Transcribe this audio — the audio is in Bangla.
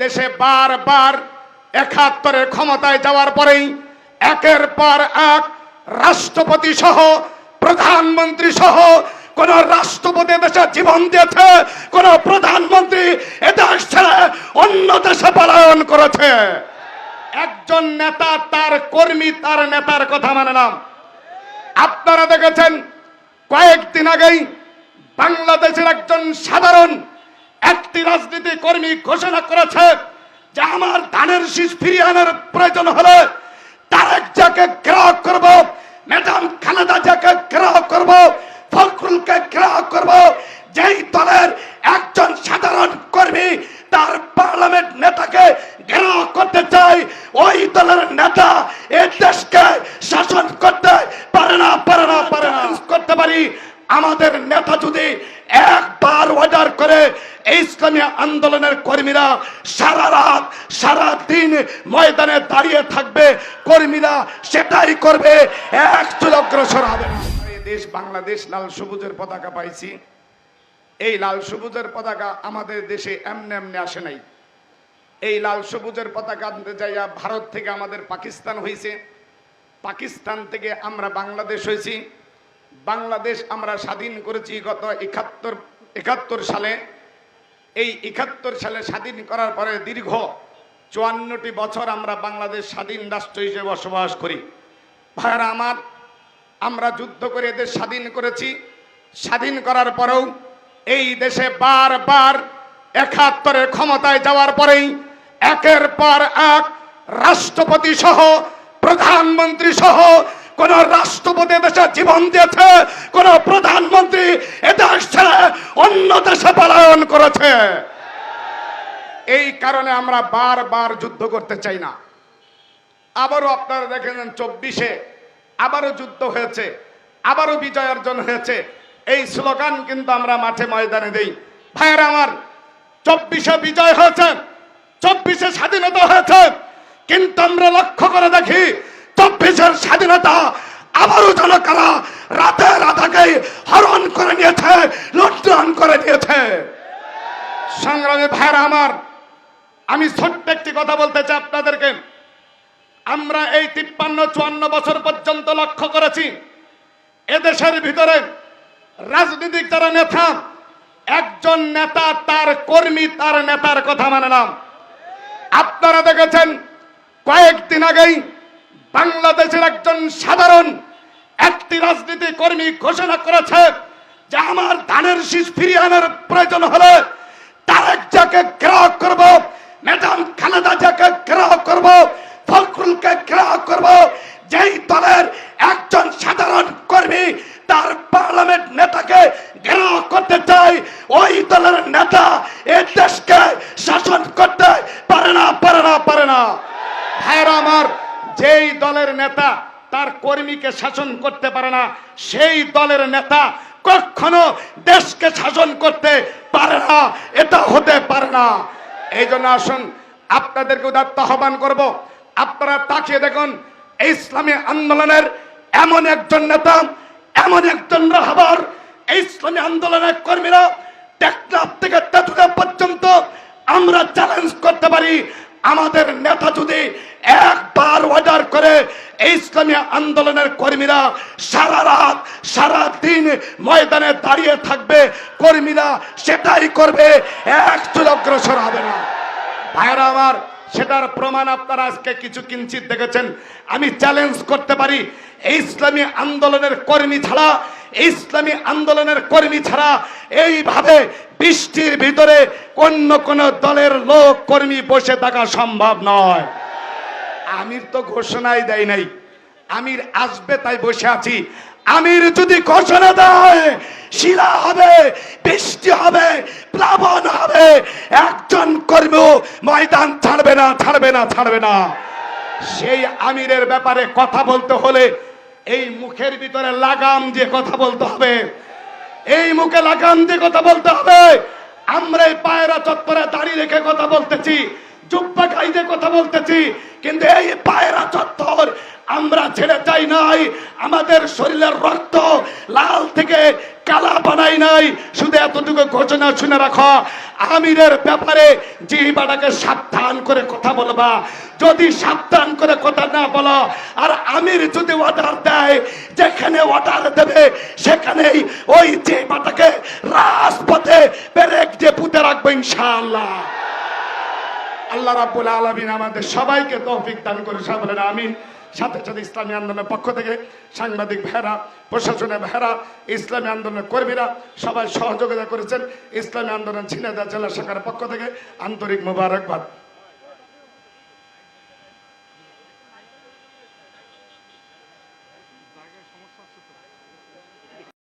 দেশে বারবার একাত্তরের ক্ষমতায় যাওয়ার পরেই একের পর এক রাষ্ট্রপতি সহ, প্রধানমন্ত্রী সহ কোন রাষ্ট্রপতি দেশে জীবন দিয়েছে, কোন প্রধানমন্ত্রী এ দেশ ছেড়ে অন্য দেশে পলায়ন করেছে। একজন নেতা তার কর্মী, তার নেতার কথা মানে নাম। আপনারা দেখেছেন, কয়েকদিন আগেই বাংলাদেশের একজন সাধারণ একটি রাজনীতি কর্মী ঘোষণা করেছে যে আমার ধানের শীষ ফিরিয়ে আনার প্রয়োজন হলে তারেক যাকে গ্রাহক করব, ম্যাডাম খালেদা যাকে গ্রাহক করব, ফখরুলকে গ্রাহক করব। যেই দলের একজন সাধারণ কর্মী তার পার্লামেন্ট নেতাকে ঘেরাও করতে চাই, ওই দলের নেতা এই দেশকে শাসন করতে পারে না পারে না পারে না। করতে পারি। আমাদের নেতা যদি একবার অর্ডার করে এই ইসলামী আন্দোলনের কর্মীরা সারা রাত, সারা দিন ময়দানে দাঁড়িয়ে থাকবে। কর্মীরা সেটাই করবে। এক চুল অগ্রসর হবে দেশ বাংলাদেশ লাল সবুজের পতাকা পাইছি। এই লাল সবুজের পতাকা আমাদের দেশে এমনি এমনি আসে নাই। এই লাল সবুজের পতাকা আনতে যাইয়া ভারত থেকে আমাদের পাকিস্তান হয়েছে পাকিস্তান থেকে আমরা বাংলাদেশ হয়েছি বাংলাদেশ আমরা স্বাধীন করেছি গত একাত্তর একাত্তর সালে। এই একাত্তর সালে স্বাধীন করার পরে দীর্ঘ চুয়ান্নটি বছর আমরা বাংলাদেশ স্বাধীন রাষ্ট্র হিসেবে বসবাস করি। ভাইয়ারা আমার, আমরা যুদ্ধ করে এদের স্বাধীন করেছি। স্বাধীন করার পরেও এই দেশে বারবার একাত্তরের ক্ষমতায় যাওয়ার পরেই একের পর এক রাষ্ট্রপতি সহ, প্রধানমন্ত্রী সহ কোন রাষ্ট্রপতি দেশে জীবন দিয়েছে, কোন প্রধানমন্ত্রী এ দেশ ছেড়ে অন্য দেশে পলায়ন করেছে। এই কারণে আমরা বারবার যুদ্ধ করতে চাই না। আবারও আপনারা দেখেছেন চব্বিশে আবারও যুদ্ধ হয়েছে, আবারও বিজয় অর্জন হয়েছে। এই স্লোগান কিন্তু আমরা মাঠে ময়দানে দেই। ভাইয়েরা আমার, চব্বিশে বিজয় হয়েছে, চব্বিশে স্বাধীনতা হয়েছে। কিন্তু আমরা লক্ষ্য করে দেখি, চব্বিশের স্বাধীনতা আবারও যেন কারা রাতে রাধাকে হরণ করে নিয়েছে, লুণ্ঠন করে নিয়েছে সংগ্রামী ভাইয়েরা আমার, আমি ছোট্ট একটি কথা বলতে চাই আপনাদেরকে। আমরা এই তিপ্পান্ন, চুয়ান্ন বছর পর্যন্ত লক্ষ্য করেছি, এদেশের ভিতরে রাজনীতিক যারা নেতা, একজন নেতা তার কর্মী, তার নেতার কথা মানে নাম। আপনারা দেখেছেন, কয়েকদিন আগেই বাংলাদেশের একজন সাধারণ একটি রাজনীতি কর্মী ঘোষণা করেছে যে আমার ধানের শীষ ফিরিয়ে আনার প্রয়োজন হলে তারেক যাকে গ্রাহক করব ম্যাডাম খালেদা যাকে গ্রাহক করব, ফখরুলকে গ্রাহক করব, যেই দলের একজন সাধারণ কর্মী তার পার্লামেন্ট নেতাকে ঘেরাও করতে চাই, ওই দলের নেতা এই দেশকে শাসন করতে পারে না পারে না পারে না। ভাইরা আমার, যেই দলের নেতা তার কর্মীকে শাসন করতে পারে না, সেই দলের নেতা কখনো দেশকে শাসন করতে পারে না, এটা হতে পারে না। এই জন্য আসুন, আপনাদেরকে উদাত্ত আহ্বান করব। আপনারা তাকিয়ে দেখুন ইসলামী আন্দোলনের এমন একজন নেতা, এমন একজন রাহবার। ইসলামী আন্দোলনের কর্মীরা টেকনাফ থেকে তেতুকা পর্যন্ত আমরা চ্যালেঞ্জ করতে পারি। আমাদের নেতা যদি একবার অর্ডার করে ইসলামী আন্দোলনের কর্মীরা সারা রাত দিন ময়দানে দাঁড়িয়ে থাকবে, কর্মীরা সেটাই করবে, এক চুল অগ্রসর হবে না। ভাইরা আমার, সেটার প্রমাণ আপনারা আজকে কিছু কিঞ্চিত দেখেছেন। আমি চ্যালেঞ্জ করতে পারি এই ইসলামী আন্দোলনের কর্মী ছাড়া, ইসলামী আন্দোলনের কর্মী ছাড়া এইভাবে বৃষ্টির ভিতরে অন্য কোন দলের লোক, কর্মী বসে থাকা সম্ভব নয়। আমির তো ঘোষণাই দেয় নাই। আমির আসবে তাই বসে আছি। আমির যদি ঘোষণা দেয়, শিলা হবে, বৃষ্টি হবে, প্লাবন হবে, একজন কর্মী ময়দান ছাড়বে না ছাড়বে না ছাড়বে না। সেই আমিরের ব্যাপারে কথা বলতে হলে এই মুখের ভিতরে লাগাম দিয়ে কথা বলতে হবে। এই মুখে লাগাম দিয়ে কথা বলতে হবে। আমরা এই পায়রা চত্বরে দাঁড়িয়ে রেখে কথা বলতেছি। জুব্বা গাইতে কথা বলতেছি, কিন্তু এই পায়রা চত্বর আমরা ছেড়ে যাই নাই, আমাদের শরীরের রক্ত লাল থেকে কালা বানাই নাই। শুধু এতটুকু ঘোষণা শুনে রাখো, আমিরের ব্যাপারে জিহিবাটাকে সাবধান করে কথা বলবা। যদি সাবধান করে কথা না বলো, আর আমির যদি অর্ডার দেয়, যেখানে অর্ডার দেবে, সেখানেই ওই জিহিবাটাকে রাজপথে পেরেক দিয়ে পুঁতে রাখব ইনশাআল্লাহ। আল্লাহ রাব্বুল আলমিন আমাদের সবাইকে তৌফিক দান করে সাবলেন আমিন। সাথে সাথে ইসলামী আন্দোলনের পক্ষ থেকে সাংবাদিক ভেরা প্রশাসনের ভেরা ইসলামী আন্দোলনের কর্মীরা সবাই সহযোগিতা করেছেন। ইসলামী আন্দোলন ছিনাদা জেলা শাখার পক্ষ থেকে আন্তরিক মোবারকবাদ।